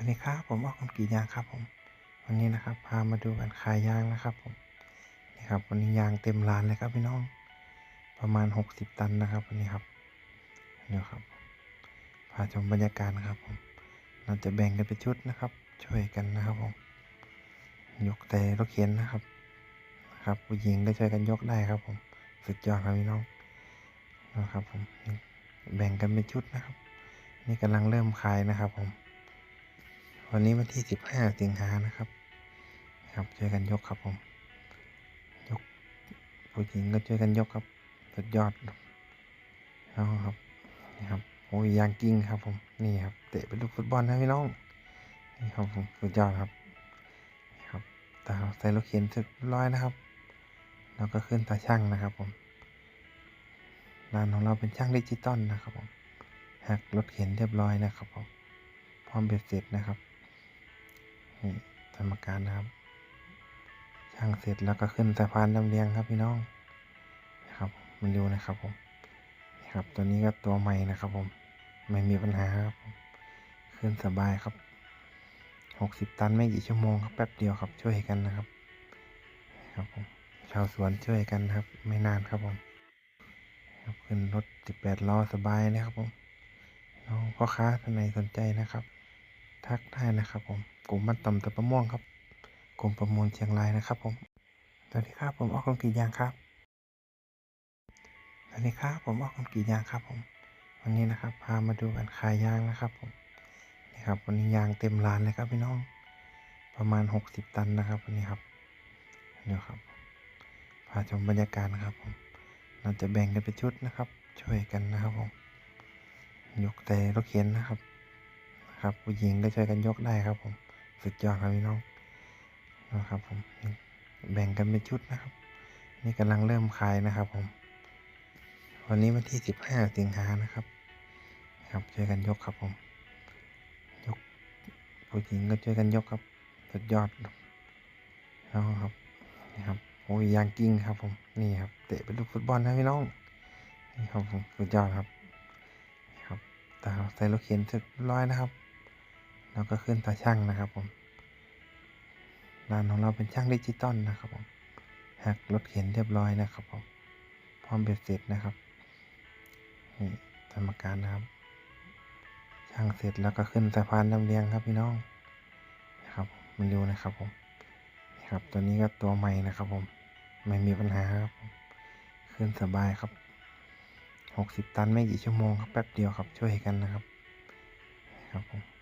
วัสดีครับผมออกคนกรีดยางครับผม วันนี้นะครับ พามาดูการขายยางนะครับผมนี่ครับ วันนี้ยางเต็มร้านเลยครับพี่น้อง ประมาณหกสิบตันนะครับวันนี้ครับเดี๋ยวครับ พาชมบรรยากาศนะครับผม เราจะแบ่งกันเป็นชุดนะครับ ช่วยกันนะครับผม ยกแต่รถเข็นนะครับนะครับ ผู้หญิงก็ช่วยกันยกได้ครับผม สุดยอดครับพี่น้องนะครับผมแบ่งกันเป็นชุดนะครับ นี่กำลังเริ่มขายนะครับผม วันนี้วันที่สิบห้าสิงหานะครับนะครับช่วยกันยกครับผม ยกผู้หญิงก็ช่วยกันยกครับสุดยอดเอาครับนี่ครับโอ้ยยางกิ้งครับผมนี่ครับเตะเป็นลูกฟุตบอลนะพี่น้องนี่ครับผมสุดยอดครับนี่ครับตาใส่รถเข็นเสร็จเรียบร้อยนะครับ แล้วก็ขึ้นตาช่างนะครับผมร้านของเราเป็นช่างดิจิตอลนะครับผมหักรถเข็นเรียบร้อยนะครับผมพร้อมเบ็ดเสร็จนะครับ กรรมการนะครับช่างเสร็จแล้วก็ขึ้นสะพานลำเลียงครับพี่น้องนะครับมันดูนะครับผมนี่ครับตัวนี้ก็ตัวใหม่นะครับผมไม่มีปัญหาครับขึ้นสบายครับหกสิบตันไม่กี่ชั่วโมงครับแป๊บเดียวครับช่วยกันนะครับครับผมชาวสวนช่วยกันครับ ไม่นานครับผมครับขึ้นรถสิบแปดล้อสบายนะครับผมน้องพ่อค้าท่านไหนสนใจนะครับ ทักได้นะครับผม กลุ่มมันต่ำตะประม่วงครับกรมประมงเชียงรายนะครับ ผมสวัสดีครับผมออกคำกรีดยางครับสวัสดีครับผมออกคำกรีดยางครับ ผม วันนี้นะครับ พามาดูการขายยางนะครับ ผมนี่ครับ วันนี้ยางเต็มร้านเลยครับพี่น้อง ประมาณหกสิบตันนะครับวันนี้ครับเดี๋ยวครับพาชมบรรยากาศนะครับ ผม เราจะแบ่งกันเป็นชุดนะครับ ช่วยกันนะครับผมยกแต่รถเข็นนะครับนะครับ ผู้หญิงก็ช่วยกันยกได้ครับผม สุดยอดครับพี่น้องนะครับผมแบ่งกันเป็นชุดนะครับ นี่กำลังเริ่มขายนะครับผม วันนี้วันที่สิบห้าสิงหานะครับครับช่วยกันยกครับผม ยกผู้หญิงก็ช่วยกันยกครับ สุดยอดเอาครับนี่ครับโอ้ยยางกิ้งครับผมนี่ครับเตะเป็นลูกฟุตบอลนะพี่น้องนี่ครับผมสุดยอดครับนี่ครับตาใส่รถเข็นเสร็จเรียบร้อยนะครับ แล้วก็ขึ้นตาช่างนะครับผมร้านของเราเป็นช่างดิจิตอลนะครับผมหักรถเข็นเรียบร้อยนะครับผมพร้อมเบ็ดเสร็จนะครับนี่กรรมการนะครับ ช่างเสร็จแล้วก็ขึ้นสะพานลำเลียงครับพี่น้องนะครับมันดูนะครับผมนี่ครับตัวนี้ก็ตัวใหม่นะครับผมไม่มีปัญหาครับผมขึ้นสบายครับหกสิบตันไม่กี่ชั่วโมงครับแป๊บเดียวครับช่วยกันนะครับครับผม